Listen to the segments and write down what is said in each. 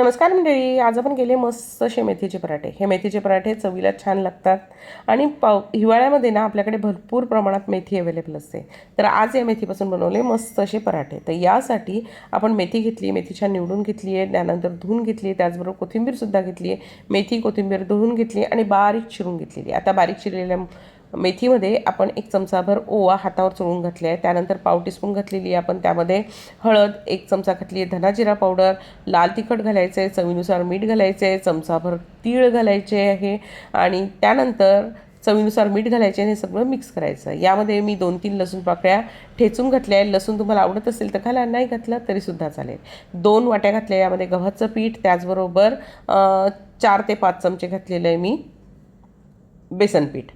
नमस्कार मंडळी आज आपण गेले मस्त असे मेथीचे पराठे. हे मेथीचे पराठे चवीला छान लागतात. आणि पाव हिवाळ्यामध्ये ना आपल्याकडे भरपूर प्रमाणात मेथी अवेलेबल असते. तर आज या मेथीपासून बनवले मस्त असे पराठे. तर यासाठी आपण मेथी घेतली मेथी छान निवडून घेतली आहे त्यानंतर धुवून घेतली त्याचबरोबर कोथिंबीरसुद्धा घेतली आहे. मेथी कोथिंबीर धुवून घेतली आणि बारीक चिरून घेतलेली आता बारीक चिरलेल्या मेथीमध्ये आपण एक चमचाभर ओवा हातावर चोळून घातले आहे. त्यानंतर पाव टीस्पून घातलेली आहे. आपण त्यामध्ये हळद एक चमचा घातली आहे. धनाजिरा पावडर लाल तिखट घालायचं आहे. चवीनुसार मीठ घालायचं आहे. चमचाभर तीळ घालायचे आहे. आणि त्यानंतर चवीनुसार मीठ घालायचे आणि हे सगळं मिक्स करायचं यामध्ये मी दोन तीन लसूण पाकळ्या ठेचून घातल्या आहे लसूण तुम्हाला आवडत असेल तर घाला. नाही घातलं तरीसुद्धा चालेल. दोन वाट्या घातल्या यामध्ये गव्हाचं पीठ त्याचबरोबर चार ते पाच चमचे घातलेलं आहे मी बेसन पीठ.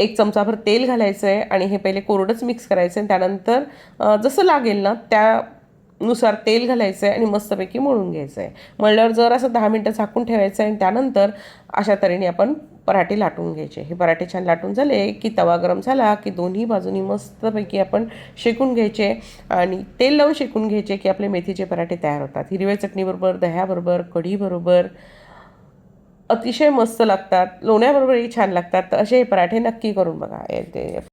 एक चमचाभर तेल घालायचं आहे आणि हे पहिले कोरडंच मिक्स करायचं आहे त्यानंतर जसं लागेल ना त्यानुसार तेल घालायचं आहे आणि मस्तपैकी मळून घ्यायचं आहे मळल्यावर जर असं दहा मिनटं झाकून ठेवायचं आहे आणि त्यानंतर अशा तऱ्हेने आपण पराठे लाटून घ्यायचे. हे पराठे छान लाटून झाले की तवा गरम झाला की दोन्ही बाजूनी मस्तपैकी आपण शेकून घ्यायचे आणि तेल लावून शेकून घ्यायचे की आपले मेथीचे पराठे तयार होतात. हिरव्या चटणीबरोबर दह्याबरोबर कढीबरोबर अतिशय मस्त लागतात. लोण्याबरोबरही छान लागतात. तर असे हे पराठे नक्की करून बघा. येते ते